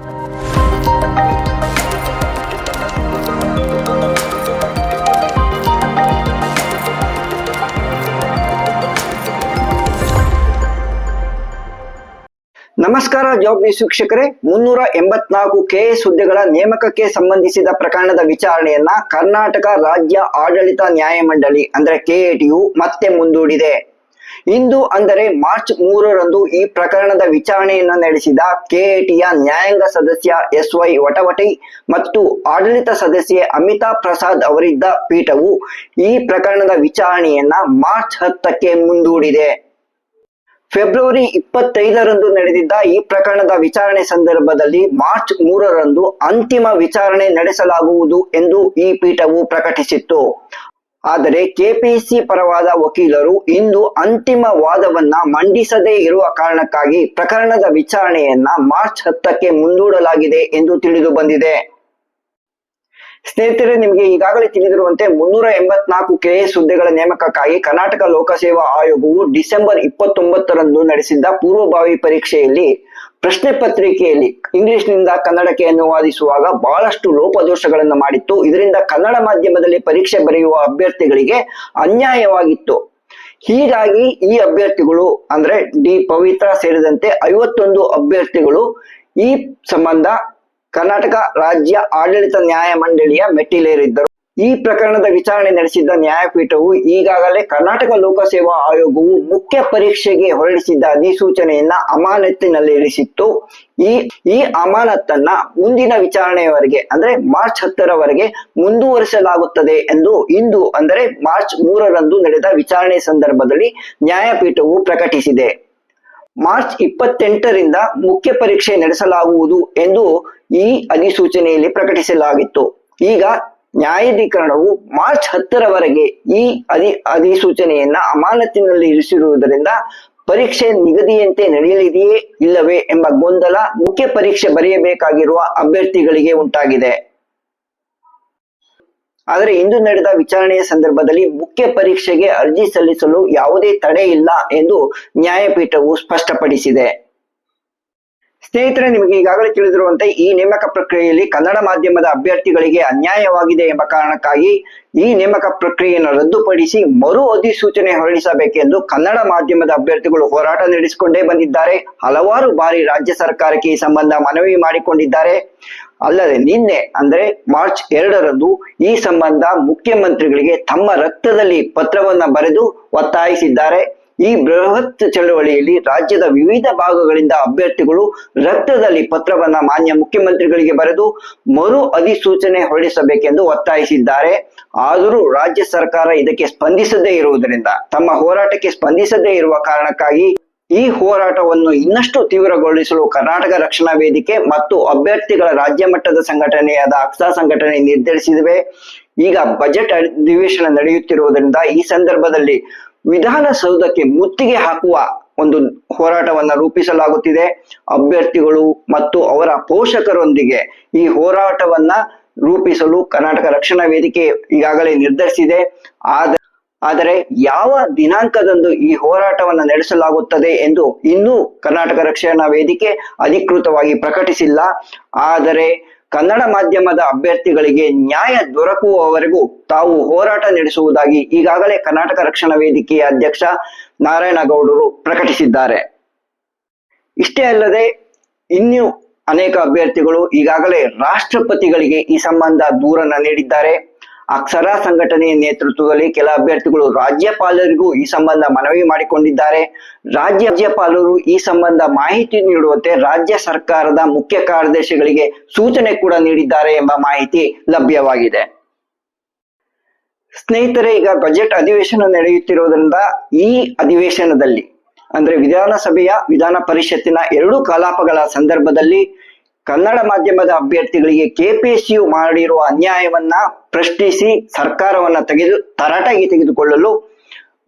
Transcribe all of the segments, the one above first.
ನಮಸ್ಕಾರ job news ವೀಕ್ಷಕರೇ. ಮುನ್ನೂರ ಎಂಬತ್ನಾಲ್ಕು ಕೆಎಸ್ ಹುದ್ದೆಗಳ ನೇಮಕಕ್ಕೆ ಸಂಬಂಧಿಸಿದ ಪ್ರಕರಣದ ವಿಚಾರಣೆಯನ್ನ ಕರ್ನಾಟಕ ರಾಜ್ಯ ಆಡಳಿತ ನ್ಯಾಯಮಂಡಳಿ, ಅಂದ್ರೆ ಕೆಎಟಿಯು ಮತ್ತೆ ಮುಂದೂಡಿದೆ. ಇಂದು ಅಂದರೆ ಮಾರ್ಚ್ ಮೂರರಂದು ಈ ಪ್ರಕರಣದ ವಿಚಾರಣೆಯನ್ನು ನಡೆಸಿದ ಕೆಎಟಿಯ ನ್ಯಾಯಾಂಗ ಸದಸ್ಯ ಎಸ್ ವೈ ವಟವಟಿ ಮತ್ತು ಆಡಳಿತ ಸದಸ್ಯೆ ಅಮಿತಾ ಪ್ರಸಾದ್ ಅವರಿದ್ದ ಪೀಠವು ಈ ಪ್ರಕರಣದ ವಿಚಾರಣೆಯನ್ನ ಮಾರ್ಚ್ ಹತ್ತಕ್ಕೆ ಮುಂದೂಡಿದೆ. ಫೆಬ್ರವರಿ ಇಪ್ಪತ್ತೈದರಂದು ನಡೆದಿದ್ದ ಈ ಪ್ರಕರಣದ ವಿಚಾರಣೆ ಸಂದರ್ಭದಲ್ಲಿ ಮಾರ್ಚ್ ಮೂರರಂದು ಅಂತಿಮ ವಿಚಾರಣೆ ನಡೆಸಲಾಗುವುದು ಎಂದು ಈ ಪೀಠವು ಪ್ರಕಟಿಸಿತ್ತು. ಆದರೆ ಕೆಪಿಸಿ ಪರವಾದ ವಕೀಲರು ಇಂದು ಅಂತಿಮ ವಾದವನ್ನ ಮಂಡಿಸದೇ ಇರುವ ಕಾರಣಕ್ಕಾಗಿ ಪ್ರಕರಣದ ವಿಚಾರಣೆಯನ್ನ ಮಾರ್ಚ್ ಹತ್ತಕ್ಕೆ ಮುಂದೂಡಲಾಗಿದೆ ಎಂದು ತಿಳಿದು ಬಂದಿದೆ. ಸ್ನೇಹಿತರೆ, ನಿಮಗೆ ಈಗಾಗಲೇ ತಿಳಿದಿರುವಂತೆ ಮುನ್ನೂರ ಎಂಬತ್ನಾಲ್ಕು ಕೆಎಸ್ ಹುದ್ದೆಗಳ ನೇಮಕಕ್ಕಾಗಿ ಕರ್ನಾಟಕ ಲೋಕಸೇವಾ ಆಯೋಗವು ಡಿಸೆಂಬರ್ ಇಪ್ಪತ್ತೊಂಬತ್ತರಂದು ನಡೆಸಿದ್ದ ಪೂರ್ವಭಾವಿ ಪರೀಕ್ಷೆಯಲ್ಲಿ ಪ್ರಶ್ನೆ ಪತ್ರಿಕೆಯಲ್ಲಿ ಇಂಗ್ಲಿಷ್ನಿಂದ ಕನ್ನಡಕ್ಕೆ ಅನುವಾದಿಸುವಾಗ ಬಹಳಷ್ಟು ಲೋಪದೋಷಗಳನ್ನು ಮಾಡಿತ್ತು. ಇದರಿಂದ ಕನ್ನಡ ಮಾಧ್ಯಮದಲ್ಲಿ ಪರೀಕ್ಷೆ ಬರೆಯುವ ಅಭ್ಯರ್ಥಿಗಳಿಗೆ ಅನ್ಯಾಯವಾಗಿತ್ತು. ಹೀಗಾಗಿ ಈ ಅಭ್ಯರ್ಥಿಗಳು ಅಂದ್ರೆ ಡಿ ಪವಿತ್ರ ಸೇರಿದಂತೆ ಐವತ್ತೊಂದು ಅಭ್ಯರ್ಥಿಗಳು ಈ ಸಂಬಂಧ ಕರ್ನಾಟಕ ರಾಜ್ಯ ಆಡಳಿತ ನ್ಯಾಯಮಂಡಳಿಯ ಮೆಟ್ಟಿಲೇರಿದ್ದರು. ಈ ಪ್ರಕರಣದ ವಿಚಾರಣೆ ನಡೆಸಿದ್ದ ನ್ಯಾಯಪೀಠವು ಈಗಾಗಲೇ ಕರ್ನಾಟಕ ಲೋಕಸೇವಾ ಆಯೋಗವು ಮುಖ್ಯ ಪರೀಕ್ಷೆಗೆ ಹೊರಡಿಸಿದ್ದ ಅಧಿಸೂಚನೆಯನ್ನ ಅಮಾನತಿನಲ್ಲಿರಿಸಿತ್ತು ಈ ಈ ಅಮಾನತ್ತನ್ನ ಮುಂದಿನ ವಿಚಾರಣೆಯವರೆಗೆ, ಅಂದ್ರೆ ಮಾರ್ಚ್ ಹತ್ತರವರೆಗೆ ಮುಂದುವರಿಸಲಾಗುತ್ತದೆ ಎಂದು ಇಂದು, ಅಂದರೆ ಮಾರ್ಚ್ ಮೂರರಂದು ನಡೆದ ವಿಚಾರಣೆ ಸಂದರ್ಭದಲ್ಲಿ ನ್ಯಾಯಪೀಠವು ಪ್ರಕಟಿಸಿದೆ. ಮಾರ್ಚ್ ಇಪ್ಪತ್ತೆಂಟರಿಂದ ಮುಖ್ಯ ಪರೀಕ್ಷೆ ನಡೆಸಲಾಗುವುದು ಎಂದು ಈ ಅಧಿಸೂಚನೆಯಲ್ಲಿ ಪ್ರಕಟಿಸಲಾಗಿತ್ತು. ಈಗ ನ್ಯಾಯಾಧೀಕರಣವು ಮಾರ್ಚ್ ಹತ್ತರವರೆಗೆ ಈ ಅಧಿ ಅಧಿಸೂಚನೆಯನ್ನ ಅಮಾನತಿನಲ್ಲಿ ಇರಿಸಿರುವುದರಿಂದ ಪರೀಕ್ಷೆ ನಿಗದಿಯಂತೆ ನಡೆಯಲಿದೆಯೇ ಇಲ್ಲವೇ ಎಂಬ ಗೊಂದಲ ಮುಖ್ಯ ಪರೀಕ್ಷೆ ಬರೆಯಬೇಕಾಗಿರುವ ಅಭ್ಯರ್ಥಿಗಳಿಗೆ ಉಂಟಾಗಿದೆ. ಆದರೆ ಇಂದು ನಡೆದ ವಿಚಾರಣೆಯ ಸಂದರ್ಭದಲ್ಲಿ ಮುಖ್ಯ ಪರೀಕ್ಷೆಗೆ ಅರ್ಜಿ ಸಲ್ಲಿಸಲು ಯಾವುದೇ ತಡೆ ಇಲ್ಲ ಎಂದು ನ್ಯಾಯಪೀಠವು ಸ್ಪಷ್ಟಪಡಿಸಿದೆ. ಸ್ನೇಹಿತರೆ, ನಿಮಗೆ ಈಗಾಗಲೇ ತಿಳಿದಿರುವಂತೆ ಈ ನೇಮಕ ಪ್ರಕ್ರಿಯೆಯಲ್ಲಿ ಕನ್ನಡ ಮಾಧ್ಯಮದ ಅಭ್ಯರ್ಥಿಗಳಿಗೆ ಅನ್ಯಾಯವಾಗಿದೆ ಎಂಬ ಕಾರಣಕ್ಕಾಗಿ ಈ ನೇಮಕ ಪ್ರಕ್ರಿಯೆಯನ್ನು ರದ್ದುಪಡಿಸಿ ಮರು ಅಧಿಸೂಚನೆ ಹೊರಡಿಸಬೇಕೆಂದು ಕನ್ನಡ ಮಾಧ್ಯಮದ ಅಭ್ಯರ್ಥಿಗಳು ಹೋರಾಟ ನಡೆಸಿಕೊಂಡೇ ಬಂದಿದ್ದಾರೆ. ಹಲವಾರು ಬಾರಿ ರಾಜ್ಯ ಸರ್ಕಾರಕ್ಕೆ ಈ ಸಂಬಂಧ ಮನವಿ ಮಾಡಿಕೊಂಡಿದ್ದಾರೆ. ಅಲ್ಲದೆ ನಿನ್ನೆ, ಅಂದ್ರೆ ಮಾರ್ಚ್ ಎರಡರಂದು, ಈ ಸಂಬಂಧ ಮುಖ್ಯಮಂತ್ರಿಗಳಿಗೆ ತಮ್ಮ ರಕ್ತದಲ್ಲಿ ಪತ್ರವನ್ನ ಬರೆದು ಒತ್ತಾಯಿಸಿದ್ದಾರೆ. ಈ ಬೃಹತ್ ಚಳವಳಿಯಲ್ಲಿ ರಾಜ್ಯದ ವಿವಿಧ ಭಾಗಗಳಿಂದ ಅಭ್ಯರ್ಥಿಗಳು ರಕ್ತದಲ್ಲಿ ಪತ್ರವನ್ನ ಮಾನ್ಯ ಮುಖ್ಯಮಂತ್ರಿಗಳಿಗೆ ಬರೆದು ಮರು ಅಧಿಸೂಚನೆ ಹೊರಡಿಸಬೇಕೆಂದು ಒತ್ತಾಯಿಸಿದ್ದಾರೆ. ಆದರೂ ರಾಜ್ಯ ಸರ್ಕಾರ ಇದಕ್ಕೆ ಸ್ಪಂದಿಸದೇ ಇರುವುದರಿಂದ, ತಮ್ಮ ಹೋರಾಟಕ್ಕೆ ಸ್ಪಂದಿಸದೇ ಇರುವ ಕಾರಣಕ್ಕಾಗಿ ಈ ಹೋರಾಟವನ್ನು ಇನ್ನಷ್ಟು ತೀವ್ರಗೊಳಿಸಲು ಕರ್ನಾಟಕ ರಕ್ಷಣಾ ವೇದಿಕೆ ಮತ್ತು ಅಭ್ಯರ್ಥಿಗಳ ರಾಜ್ಯ ಮಟ್ಟದ ಸಂಘಟನೆಯಾದ ಅಕ್ಸಾ ಸಂಘಟನೆ ನಿರ್ಧರಿಸಿವೆ. ಈಗ ಬಜೆಟ್ ಅಧಿವೇಶನ ನಡೆಯುತ್ತಿರುವುದರಿಂದ ಈ ಸಂದರ್ಭದಲ್ಲಿ ವಿಧಾನಸೌಧಕ್ಕೆ ಮುತ್ತಿಗೆ ಹಾಕುವ ಒಂದು ಹೋರಾಟವನ್ನ ರೂಪಿಸಲಾಗುತ್ತಿದೆ. ಅಭ್ಯರ್ಥಿಗಳು ಮತ್ತು ಅವರ ಪೋಷಕರೊಂದಿಗೆ ಈ ಹೋರಾಟವನ್ನ ರೂಪಿಸಲು ಕರ್ನಾಟಕ ರಕ್ಷಣಾ ವೇದಿಕೆ ಈಗಾಗಲೇ ನಿರ್ಧರಿಸಿದೆ. ಆದ, ಆದರೆ ಯಾವ ದಿನಾಂಕದಂದು ಈ ಹೋರಾಟವನ್ನು ನಡೆಸಲಾಗುತ್ತದೆ ಎಂದು ಇನ್ನೂ ಕರ್ನಾಟಕ ರಕ್ಷಣಾ ವೇದಿಕೆ ಅಧಿಕೃತವಾಗಿ ಪ್ರಕಟಿಸಿಲ್ಲ. ಆದರೆ ಕನ್ನಡ ಮಾಧ್ಯಮದ ಅಭ್ಯರ್ಥಿಗಳಿಗೆ ನ್ಯಾಯ ದೊರಕುವವರೆಗೂ ತಾವು ಹೋರಾಟ ನಡೆಸುವುದಾಗಿ ಈಗಾಗಲೇ ಕರ್ನಾಟಕ ರಕ್ಷಣಾ ವೇದಿಕೆಯ ಅಧ್ಯಕ್ಷ ನಾರಾಯಣಗೌಡರು ಪ್ರಕಟಿಸಿದ್ದಾರೆ. ಇಷ್ಟೇ ಅಲ್ಲದೆ ಇನ್ನೂ ಅನೇಕ ಅಭ್ಯರ್ಥಿಗಳು ಈಗಾಗಲೇ ರಾಷ್ಟ್ರಪತಿಗಳಿಗೆ ಈ ಸಂಬಂಧ ದೂರನ್ನ ನೀಡಿದ್ದಾರೆ. ಅಕ್ಷರ ಸಂಘಟನೆಯ ನೇತೃತ್ವದಲ್ಲಿ ಕೆಲ ಅಭ್ಯರ್ಥಿಗಳು ರಾಜ್ಯಪಾಲರಿಗೂ ಈ ಸಂಬಂಧ ಮನವಿ ಮಾಡಿಕೊಂಡಿದ್ದಾರೆ. ರಾಜ್ಯಪಾಲರು ಈ ಸಂಬಂಧ ಮಾಹಿತಿ ನೀಡುವಂತೆ ರಾಜ್ಯ ಸರ್ಕಾರದ ಮುಖ್ಯ ಕಾರ್ಯದರ್ಶಿಗಳಿಗೆ ಸೂಚನೆ ಕೂಡ ನೀಡಿದ್ದಾರೆ ಎಂಬ ಮಾಹಿತಿ ಲಭ್ಯವಾಗಿದೆ. ಸ್ನೇಹಿತರೆ, ಈಗ ಬಜೆಟ್ ಅಧಿವೇಶನ ನಡೆಯುತ್ತಿರುವುದರಿಂದ ಈ ಅಧಿವೇಶನದಲ್ಲಿ, ಅಂದ್ರೆ ವಿಧಾನಸಭೆಯ ವಿಧಾನ ಪರಿಷತ್ತಿನ ಎರಡು ಕಲಾಪಗಳ ಸಂದರ್ಭದಲ್ಲಿ ಕನ್ನಡ ಮಾಧ್ಯಮದ ಅಭ್ಯರ್ಥಿಗಳಿಗೆ ಕೆಪಿಸಿಯು ಮಾಡಿರುವ ಅನ್ಯಾಯವನ್ನ ಪ್ರಶ್ನಿಸಿ ಸರ್ಕಾರವನ್ನ ತೆಗೆದು ತರಾಟಾಗಿ ತೆಗೆದುಕೊಳ್ಳಲು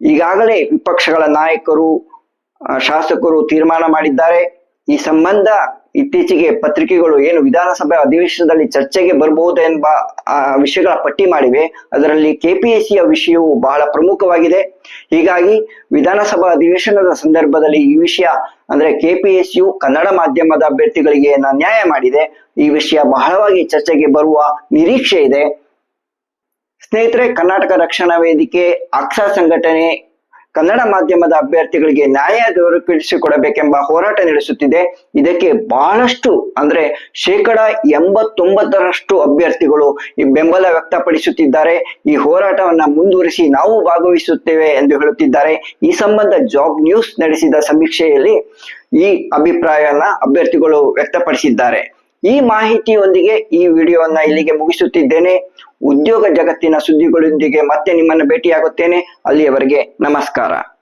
ಈಗಾಗಲೇ ವಿಪಕ್ಷಗಳ ನಾಯಕರು ಶಾಸಕರು ತೀರ್ಮಾನ ಮಾಡಿದ್ದಾರೆ. ಈ ಸಂಬಂಧ ಇತ್ತೀಚೆಗೆ ಪತ್ರಿಕೆಗಳು ಏನು ವಿಧಾನಸಭೆ ಅಧಿವೇಶನದಲ್ಲಿ ಚರ್ಚೆಗೆ ಬರಬಹುದು ಎಂಬ ವಿಷಯಗಳ ಪಟ್ಟಿ ಮಾಡಿವೆ. ಅದರಲ್ಲಿ ಕೆಪಿಎಸ್ಸಿಯ ವಿಷಯವು ಬಹಳ ಪ್ರಮುಖವಾಗಿದೆ. ಹೀಗಾಗಿ ವಿಧಾನಸಭಾ ಅಧಿವೇಶನದ ಸಂದರ್ಭದಲ್ಲಿ ಈ ವಿಷಯ, ಅಂದ್ರೆ ಕೆಪಿಎಸ್ಸಿಯು ಕನ್ನಡ ಮಾಧ್ಯಮದ ಅಭ್ಯರ್ಥಿಗಳಿಗೆ ನ್ಯಾಯ ಮಾಡಿದೆ. ಈ ವಿಷಯ ಬಹಳವಾಗಿ ಚರ್ಚೆಗೆ ಬರುವ ನಿರೀಕ್ಷೆ ಇದೆ. ಸ್ನೇಹಿತರೆ, ಕರ್ನಾಟಕ ರಕ್ಷಣಾ ವೇದಿಕೆ ಅಕ್ಷಾ ಸಂಘಟನೆ ಕನ್ನಡ ಮಾಧ್ಯಮದ ಅಭ್ಯರ್ಥಿಗಳಿಗೆ ನ್ಯಾಯ ದೊರಕಿಸಿಕೊಡಬೇಕೆಂಬ ಹೋರಾಟ ನಡೆಸುತ್ತಿದೆ. ಇದಕ್ಕೆ ಬಹಳಷ್ಟು ಅಂದ್ರೆ ಶೇಕಡ ಎಂಬತ್ತೊಂಬತ್ತರಷ್ಟು ಅಭ್ಯರ್ಥಿಗಳು ಈ ಬೆಂಬಲ ವ್ಯಕ್ತಪಡಿಸುತ್ತಿದ್ದಾರೆ. ಈ ಹೋರಾಟವನ್ನ ಮುಂದುವರಿಸಿ ನಾವು ಭಾಗವಹಿಸುತ್ತೇವೆ ಎಂದು ಹೇಳುತ್ತಿದ್ದಾರೆ. ಈ ಸಂಬಂಧ ಜಾಬ್ ನ್ಯೂಸ್ ನಡೆಸಿದ ಸಮೀಕ್ಷೆಯಲ್ಲಿ ಈ ಅಭಿಪ್ರಾಯವನ್ನ ಅಭ್ಯರ್ಥಿಗಳು ವ್ಯಕ್ತಪಡಿಸಿದ್ದಾರೆ. ಈ ಮಾಹಿತಿಯೊಂದಿಗೆ ಈ ವಿಡಿಯೋವನ್ನ ಇಲ್ಲಿಗೆ ಮುಗಿಸುತ್ತಿದ್ದೇನೆ. ಉದ್ಯೋಗ ಜಗತ್ತಿನ ಸುದ್ದಿಗಳೊಂದಿಗೆ ಮತ್ತೆ ನಿಮ್ಮನ್ನು ಭೇಟಿಯಾಗುತ್ತೇನೆ. ಅಲ್ಲಿಯವರೆಗೆ ನಮಸ್ಕಾರ.